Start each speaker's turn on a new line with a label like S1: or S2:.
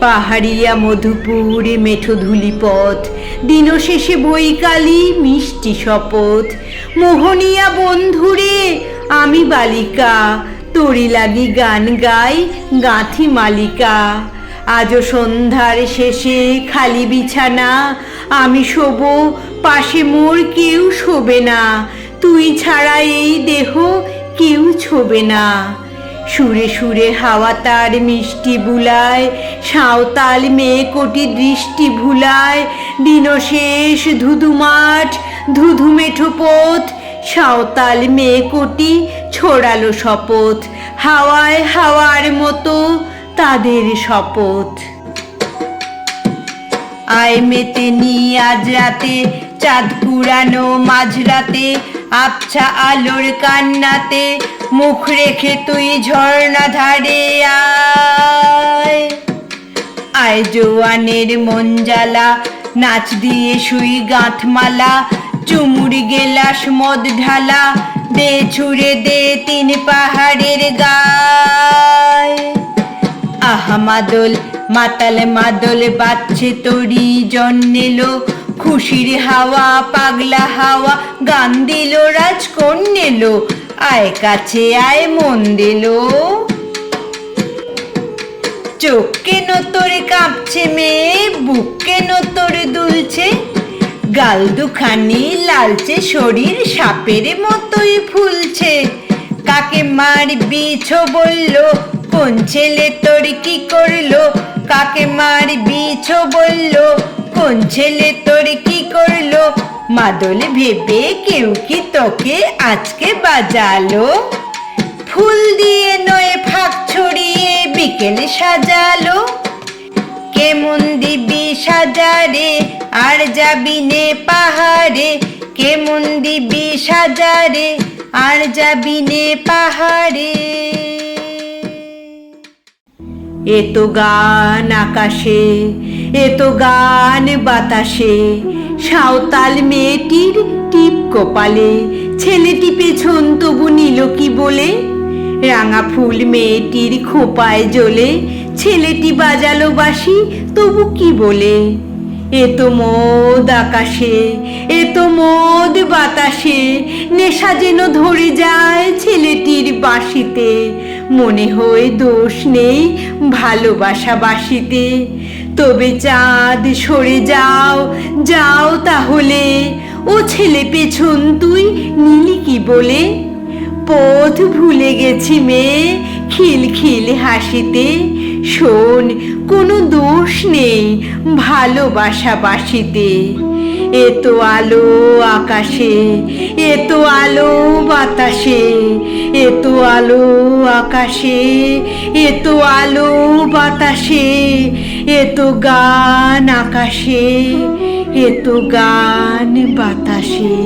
S1: পাহাড়িয়া মধুপুর মেঠো ধুলি পথ দিনশেষে বৈকালী মিষ্টি শপথ। মোহনিয়া বন্ধুরে, আমি বালিকা, তরি লাগি গান গাই গাঁথি মালিকা। আজও সন্ধ্যার শেষে খালি বিছানা, আমি শোব, পাশে মোর কেউ শোবে না। তুই ছাড়া এই দেহ কেউ ছোবে না। সুরে সুরে হাওয়া তার মিষ্টি বুলায়, সাঁওতাল মেয়ে কোটি দৃষ্টি ভুলায়। দিনশেষ ধুধু মাঠ পথ, সাঁওতাল মেয়ে কোটি ছড়ালো শপথ। হাওয়ায় হাওয়ার মতো তাদের শপথ। আয় মেতে নি আজ রাতে, চাঁদ পুরানো মাঝরাতে আবছা আলোর কান্নাতে মুখ রেখে তুই ঝর্ণা ধারে আয়। আয় জোয়ানের মন জ্বালা নাচ দিয়ে শুই গাঁথমালা, চুমুর গেলাস মদ ঢালা, দে ছুড়ে দে তিন পাহাড়ের গায়। আহা মাদল, মাতাল মাদল বাচ্ছে তরি জন্মেলো খুশির হাওয়া, পাগলা হাওয়া, গান দিল রাজ কন্যেলো আয় কাছে আয়, মন দিলো। চোখ কেন তোরে কাঁপছে মেয়ে, বুক কেন তোরে দুলছে, গাল দুখানি লালচে, শরীর সাপের মতোই ফুলছে। কাকে মারবি ছো বলল, কোন ছেলে তোর কি করল? কাকে মারবি ছো বলল, কোন ছেলে মাদল ভেবে কেউ কি তোকে আজকে বাজালো? ফুল দিয়ে নয়ে, ফাঁক ছড়িয়ে বিকেল সাজালো। কেমন দিবি সাজারে, আর যাবি নে পাহাড়ে? কেমন দিবি সাজারে, আর যাবি নে পাহাড়ে? এ তো গান আকাশে এ তো গান বাতাসে, সাঁওতাল মেয়েটির টিপ কপালে, ছেলেটি পেছন তবু নিল কি বলে? রাঙা ফুল মেয়েটির খোপায় জ্বলে, ছেলেটি বাজালো বাসি তবু কি বলে? এ তো মদ আকাশে, এ তো মদ বাতাসে, নেশা যেন ধরে যায় ছেলেটির বাঁশিতে। মনে হয় দোষ নেই ভালোবাসা বাসিতে তবে চাঁদ সরে যাও যাও তাহলে। ও ছেলে পেছন তুই নিলি কি বলে? পথ ভুলে গেছি মেয়ে খিলখিল হাসিতে। শোন, কোনো দোষ নেই ভালোবাসা বাসিতে। এত আলো আকাশে এত আলো বাতাসে এত আলো আকাশে এত আলো বাতাসে এতো গান আকাশে এতো গান বাতাসে।